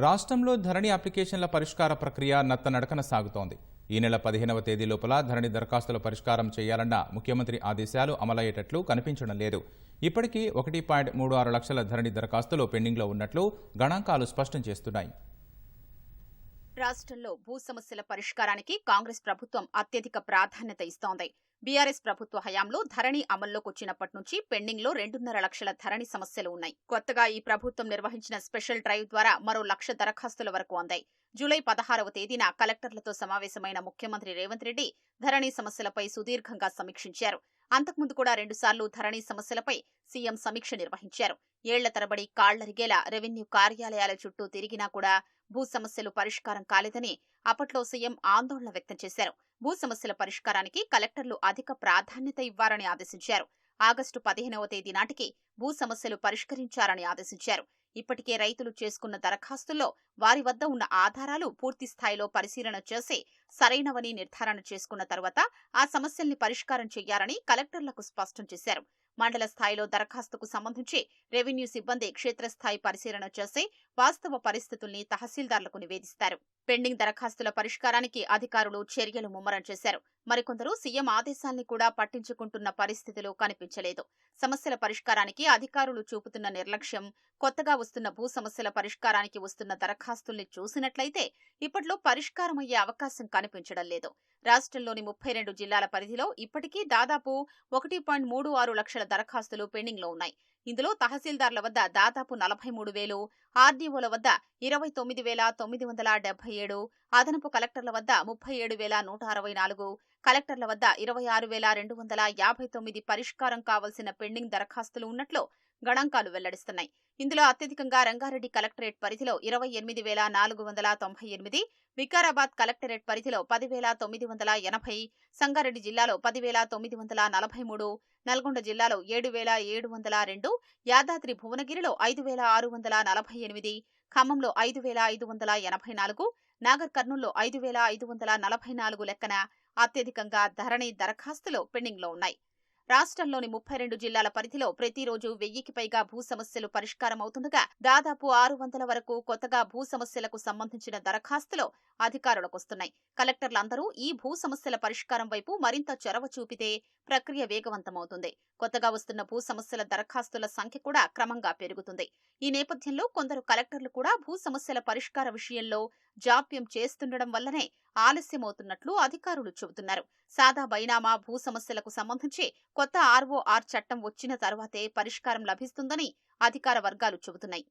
రాష్ట్రంలో ధరణి అప్లికేషన్ల పరిష్కార ప్రక్రియ నత్త నడకన సాగుతోంది. ఈ నెల పదిహేనవ తేదీ లోపల ధరణి దరఖాస్తుల పరిష్కారం చేయాలన్న ముఖ్యమంత్రి ఆదేశాలు అమలయ్యేటట్లు కనిపించడం లేదు. ఇప్పటికీ ఒకటి పాయింట్ మూడు ఆరు లక్షల ధరణి దరఖాస్తులు పెండింగ్లో ఉన్నట్లు గణాంకాలు స్పష్టం చేస్తున్నాయి. రాష్ట్రంలో భూ సమస్యల పరిష్కారానికి కాంగ్రెస్ ప్రభుత్వం అత్యధిక ప్రాధాన్యత ఇస్తోంది. బీఆర్ఎస్ ప్రభుత్వ హయాంలో ధరణి అమల్లోకి వచ్చినప్పటి నుంచి పెండింగ్లో రెండున్నర లక్షల ధరణి సమస్యలు ఉన్నాయి. కొత్తగా ఈ ప్రభుత్వం నిర్వహించిన స్పెషల్ డ్రైవ్ ద్వారా మరో లక్ష దరఖాస్తుల వరకు అందాయి. జూలై పదహారవ తేదీన కలెక్టర్లతో సమావేశమైన ముఖ్యమంత్రి రేవంత్ రెడ్డి ధరణి సమస్యలపై సుదీర్ఘంగా సమీక్షించారు. అంతకుముందు కూడా రెండుసార్లు ధరణి సమస్యలపై సీఎం సమీక్ష నిర్వహించారు. ఏళ్ళ తరబడి కాళ్ళరిగేలా రెవెన్యూ కార్యాలయాల చుట్టూ తిరిగినా కూడా భూ సమస్యలు పరిష్కారం కాలేదని అప్పట్లో సీఎం ఆందోళన వ్యక్తం చేశారు. భూ సమస్యల పరిష్కారానికి కలెక్టర్లు అధిక ప్రాధాన్యత ఇవ్వాలని ఆదేశించారు. ఆగస్టు పదిహేనవ తేదీ నాటికి భూ సమస్యలు పరిష్కరించారని ఆదేశించారు. ఇప్పటికే రైతులు చేసుకున్న దరఖాస్తుల్లో వారి వద్ద ఉన్న ఆధారాలు పూర్తి స్థాయిలో పరిశీలన చేసి సరైనవని నిర్ధారణ చేసుకున్న తర్వాత ఆ సమస్యల్ని పరిష్కారం చేయాలని కలెక్టర్లకు స్పష్టం చేశారు. మండల స్థాయిలో దరఖాస్తుకు సంబంధించి రెవెన్యూ సిబ్బంది క్షేత్రస్థాయి పరిశీలన చేసి వాస్తవ పరిస్థితుల్ని తహసీల్దార్లకు నివేదిస్తారు. పెండింగ్ దరఖాస్తుల పరిష్కారానికి అధికారులు చర్యలు ముమ్మరం చేశారు. మరికొందరు సీఎం ఆదేశాల్ని కూడా పట్టించుకుంటున్న పరిస్థితులు కనిపించలేదు. సమస్యల పరిష్కారానికి అధికారులు చూపుతున్న నిర్లక్ష్యం కొత్తగా వస్తున్న భూ సమస్యల పరిష్కారానికి వస్తున్న దరఖాస్తుల్ని చూసినట్లయితే ఇప్పట్లో పరిష్కారమయ్యే అవకాశం కనిపించడం లేదు. రాష్ట్రంలోని ముప్పై రెండు జిల్లాల పరిధిలో ఇప్పటికీ దాదాపు ఒకటి పాయింట్ మూడు ఆరు లక్షల దరఖాస్తులు పెండింగ్లో ఉన్నాయి. ఇందులో తహసీల్దార్ల వద్ద దాదాపు నలభై మూడు వేలు ఆర్డీఓల వద్ద ఇరవై తొమ్మిది వేల తొమ్మిది వందల డెబ్బై ఏడు అదనపు కలెక్టర్ల వద్ద ముప్పై ఏడు వేల నూట అరవై నాలుగు కలెక్టర్ల వద్ద ఇరవై ఆరు వేల రెండు వందల యాభై తొమ్మిది పరిష్కారం కావలసిన పెండింగ్ దరఖాస్తులు ఉన్నట్లు గణాంకాలు వెల్లడిస్తున్నాయి. ఇందులో అత్యధికంగా రంగారెడ్డి కలెక్టరేట్ పరిధిలో ఇరవై ఎనిమిది వేల నాలుగు వందల తొంభై ఎనిమిది వికారాబాద్ కలెక్టరేట్ పరిధిలో పదివేల తొమ్మిది వందల ఎనభై సంగారెడ్డి జిల్లాలో పదివేల తొమ్మిది వందల నలభై మూడు నల్గొండ జిల్లాలో ఏడు వేల ఏడు వందల రెండు యాదాద్రి భువనగిరిలో ఐదు వేల ఆరు వందల నలభై ఎనిమిది ఖమ్మంలో ఐదు వేల ఐదు వందల ఎనభై నాలుగు నాగర్ కర్నూల్లో ఐదు వేల ఐదు వందల నలభై నాలుగు లెక్కన అత్యధికంగా ధరణి దరఖాస్తులు పెండింగ్లో ఉన్నాయి. రాష్ట్రంలోని ముప్పై రెండు జిల్లాల పరిధిలో ప్రతిరోజు వెయ్యికి పైగా భూ సమస్యలు పరిష్కారం అవుతుండగా దాదాపు ఆరు వందల వరకు కొత్తగా భూ సమస్యలకు సంబంధించిన దరఖాస్తులు అధికారులకు వస్తున్నాయి కలెక్టర్లందరూ ఈ భూ సమస్యల పరిష్కారం వైపు మరింత చొరవ చూపితే ప్రక్రియ వేగవంతమవుతుంది. కొత్తగా వస్తున్న భూ సమస్యల దరఖాస్తుల సంఖ్య కూడా క్రమంగా పెరుగుతుంది. ఈ నేపథ్యంలో కొందరు కలెక్టర్లు కూడా భూ సమస్యల పరిష్కార విషయంలో జాప్యం చేస్తుండడం వల్లనే ఆలస్యమవుతున్నట్లు అధికారులు చెబుతున్నారు. సాదా బైనామా భూ సమస్యలకు సంబంధించి కొత్త ఆర్ఓఆర్ చట్టం వచ్చిన తర్వాతే పరిష్కారం లభిస్తుందని అధికార వర్గాలు చెబుతున్నాయి.